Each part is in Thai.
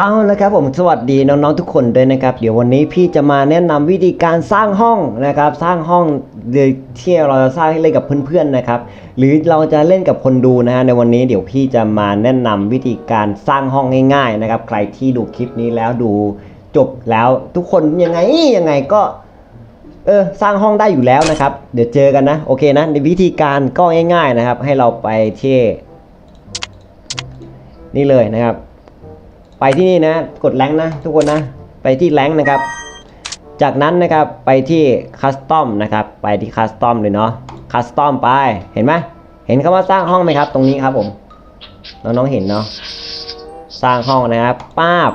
เอาละครับผมสวัสดีน้องๆทุกคนด้วยนะครับ เดี๋ยววันนี้พี่จะมาแนะนำวิธีการสร้างห้องนะครับ สร้างห้องโดยที่เราจะสร้างให้เล่นกับเพื่อนๆนะครับ หรือเราจะเล่นกับคนดูนะฮะในวันนี้เดี๋ยวพี่จะมาแนะนำวิธีการสร้างห้องง่ายๆนะครับ ใครที่ดูคลิปนี้แล้วดูจบแล้วทุกคนยังไงยังไงก็เออสร้างห้องได้อยู่แล้วนะครับ เดี๋ยวเจอกันนะโอเคนะในวิธีการก็ง่าย ๆนะครับ ให้เราไปที่นี่เลยนะครับ ไปที่นี่นะ กดแรงค์นะทุกคนนะ ไปที่แรงค์นะครับ จากนั้นนะครับไปที่คัสตอมนะครับ ไปที่คัสตอมเลยเนาะ คัสตอมไป เห็นไหมเห็นคำว่าสร้างห้องไหมครับ ตรงนี้ครับผม น้องๆเห็นเนาะ สร้างห้องนะครับป้าบ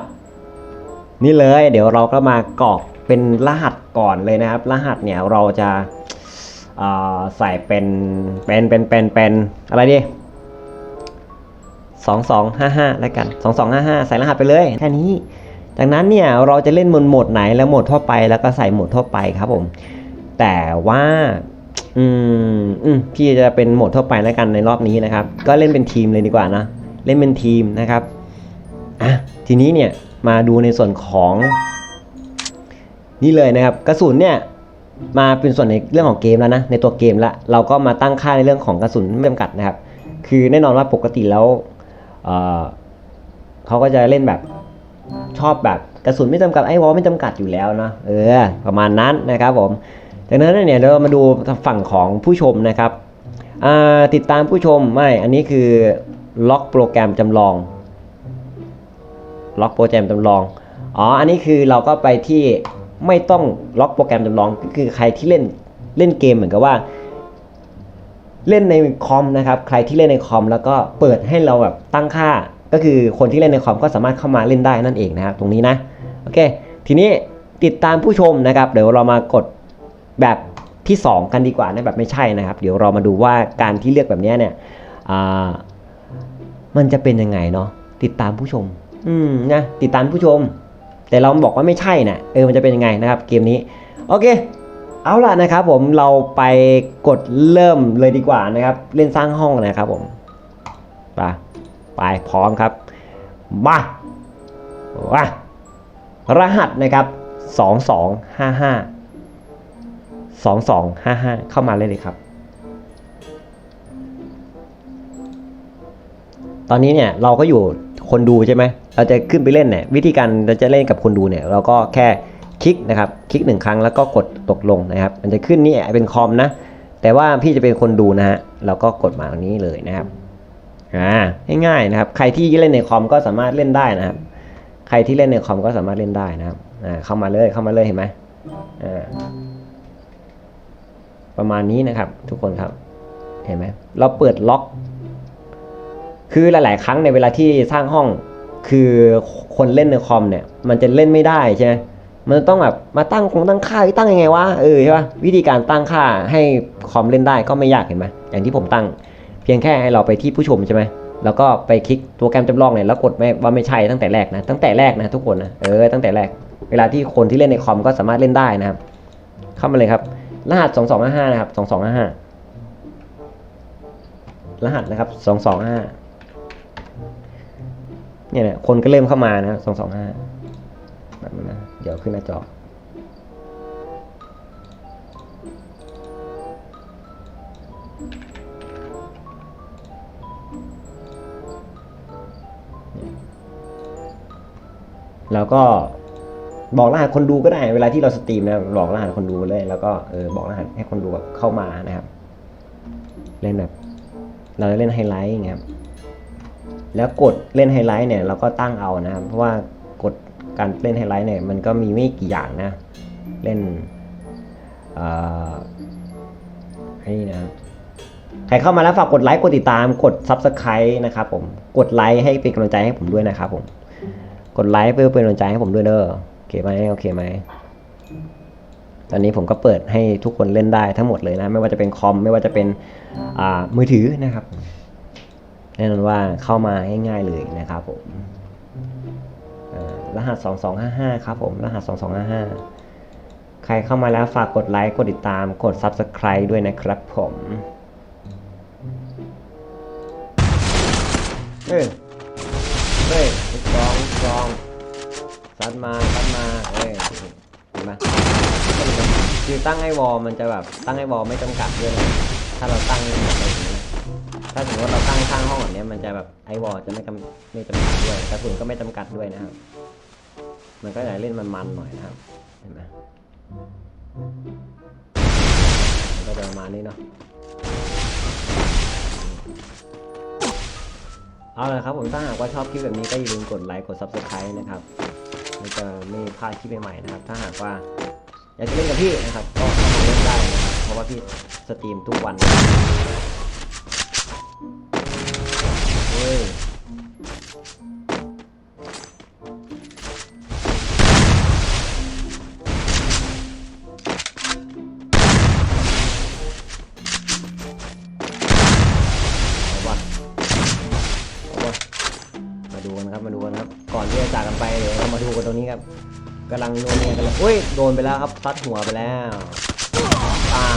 นี่เลย เดี๋ยวเราก็มากรอกเป็นรหัสก่อนเลยนะครับ รหัสเนี่ยเราจะใส่เป็นเป็นเป็นเป็นเป็นอะไรดี 2255 แล้วกัน 2255 ใส่รหัสไปเลย แค่นี้ จากนั้นเนี่ยเราจะเล่นบนโหมดไหนแล้วโหมดทั่วไปแล้วก็ใส่โหมดทั่วไปครับผม แต่ว่าอืมอืมพี่จะเป็นโหมดทั่วไปแล้วกันในรอบนี้นะครับ ก็เล่นเป็นทีมเลยดีกว่านะ เล่นเป็นทีมนะครับอะทีนี้เนี่ยมาดูในส่วนของนี่เลยนะครับกระสุนเนี่ยมาเป็นส่วนในเรื่องของเกมแล้วนะในตัวเกมละเราก็มาตั้งค่าในเรื่องของกระสุนไม่จำกัดนะครับ คือแน่นอนว่าปกติแล้ว เขาก็จะเล่นแบบชอบแบบกระสุนไม่จำกัดไอ้วอลไม่จำกัดอยู่แล้วเนาะเออ ประมาณนั้นนะครับผมจากนั้นเนี่ยเรามาดูฝั่งของผู้ชมนะครับติดตามผู้ชมไม่อันนี้คือล็อกโปรแกรมจำลอง ล็อกโปรแกรมจำลองอ๋ออันนี้คือเราก็ไปที่ไม่ต้องล็อกโปรแกรมจำลองก็คือใครที่เล่นเล่นเกมเหมือนกับว่า เล่นในคอมนะครับ ใครที่เล่นในคอม แล้วก็เปิดให้เราแบบตั้งค่า ก็คือคนที่เล่นในคอมก็สามารถเข้ามาเล่นได้นั่นเองนะครับตรงนี้นะโอเค ทีนี้ติดตามผู้ชมนะครับ เดี๋ยวเรามากดแบบที่ 2 กันดีกว่านะแบบไม่ใช่นะครับ เดี๋ยวเรามาดูว่าการที่เลือกแบบนี้เนี่ยมันจะเป็นยังไงเนาะติดตามผู้ชม อืมนะติดตามผู้ชม แต่เราบอกว่าไม่ใช่นะเออมันจะเป็นยังไงนะครับ เกมนี้โอเค เอาล่ะนะครับผมเราไปกดเริ่มเลยดีกว่านะครับ เล่นสร้างห้องนะครับผมไปไปพร้อมครับมาว้ารหัสนะครับสองสองห้าห้าสองสองห้าห้าเข้ามาเลยเลยครับ ตอนนี้เนี่ยเราก็อยู่คนดูใช่ไหมเราจะขึ้นไปเล่นเนี่ยวิธีการเราจะเล่นกับคนดูเนี่ย เราก็แค่ คลิกนะครับ คลิกหนึ่งครั้งแล้วก็กดตกลงนะครับ มันจะขึ้นนี่เป็นคอมนะ แต่ว่าพี่จะเป็นคนดูนะฮะ เราก็กดมาตรงนี้เลยนะครับ อ่า ง่ายๆนะครับ ใครที่เล่นในคอมก็สามารถเล่นได้นะครับ ใครที่เล่นในคอมก็สามารถเล่นได้นะครับ อ่า เข้ามาเลย เข้ามาเลยเห็นไหมอ่า ประมาณนี้นะครับ ทุกคนครับ เห็นไหม เราเปิดล็อก คือหลาย ๆ ครั้งในเวลาที่สร้างห้อง คือคนเล่นในคอมเนี่ย มันจะเล่นไม่ได้ใช่ไหม มันต้องแบบมาตั้งคงตั้งค่าตั้งยังไงวะเออใช่ปะวิธีการตั้งค่าให้คอมเล่นได้ก็ไม่ยากเห็นไหมอย่างที่ผมตั้ง เพียงแค่ให้เราไปที่ผู้ชมใช่ไหมแล้วก็ไปคลิกตัวแกรมจำลองเนี่ยแล้วกดไม่ว่าไม่ใช่ตั้งแต่แรกนะตั้งแต่แรกนะทุกคนนะเออตั้งแต่แรก เวลาที่คนที่เล่นในคอมก็สามารถเล่นได้นะครับ เข้ามาเลยครับ รหัสสองสองห้าห้านะครับสองสองห้าห้ารหัสนะครับสองสองห้าเนี่ยนะคนก็เริ่มเข้ามานะสองสองห้า แบบนั้นะ เดี๋ยวขึ้นหน้าจอแล้วก็บอกรหัสคนดูก็ได้ เวลาที่เราสตรีมนะบอกรหัสคนดูเลย แล้วก็เออบอกรหัสให้คนดูแบบเข้ามานะครับ เล่นแบบ เราจะเล่นไฮไลท์อย่างเงี้ยครับแล้วกดเล่นไฮไลท์เนี่ยเราก็ตั้งเอานะครับ เพราะว่ากด การเล่นไฮไลท์เนี่ยมันก็มีไม่กี่อย่างนะ เล่นให้นะใครเข้ามาแล้วฝากกดไลค์กดติดตามกด Subscribe นะครับผมกดไลค์ให้เป็นกำลังใจให้ผมด้วยนะครับผมกดไลค์เพื่อเป็นกำลังใจให้ผมด้วยเด้อโอเคไหมโอเคไหมตอนนี้ผมก็เปิดให้ทุกคนเล่นได้ทั้งหมดเลยนะ ไม่ว่าจะเป็นคอม ไม่ว่าจะเป็นอ่ามือถือนะครับแน่นอนว่าเข้ามาง่ายๆเลยนะครับผม รหัส 2255 ครับผมรหัส 2255 ใครเข้ามาแล้วฝากกดไลค์กดติดตามกด Subscribe ด้วยนะครับผมเฮ้ยเฮ้ยสองสองซัดมาซัดมาเอ้ยเห็นไหมคือตั้งไอ้วอลมันจะแบบตั้งไอ้วอลไม่จำกัดด้วยนะถ้าเราตั้งแบบนี้ถ้าสมมติว่าเราตั้งข้างห้องแบบเนี้ยมันจะแบบไอวอลจะไม่จำไม่จำกัดด้วยกระสุนก็ไม่จำกัดด้วยนะครับ มันก็จะเล่นมันๆหน่อยนะครับ เห็นไหมมันก็จะประมาณนี้เนาะเอาละครับผมถ้าหากว่าชอบคลิปแบบนี้ก็อย่าลืมกดไลค์กด subscribe นะครับมันจะไม่พลาดคลิปใหม่ๆนะครับ ถ้าหากว่าอยากจะเล่นกับพี่นะครับ ก็เข้ามาเล่นได้นะครับเพราะว่าพี่สตรีมทุกวันเฮ้ย อนที่จะจากกันไปเดี๋ยวเรามาดูกันตรงนี้ครับกำลังโดนเนี่ยกันเลยอุ้ยโดนไปแล้วครับซัดหัวไปแล้วอ่า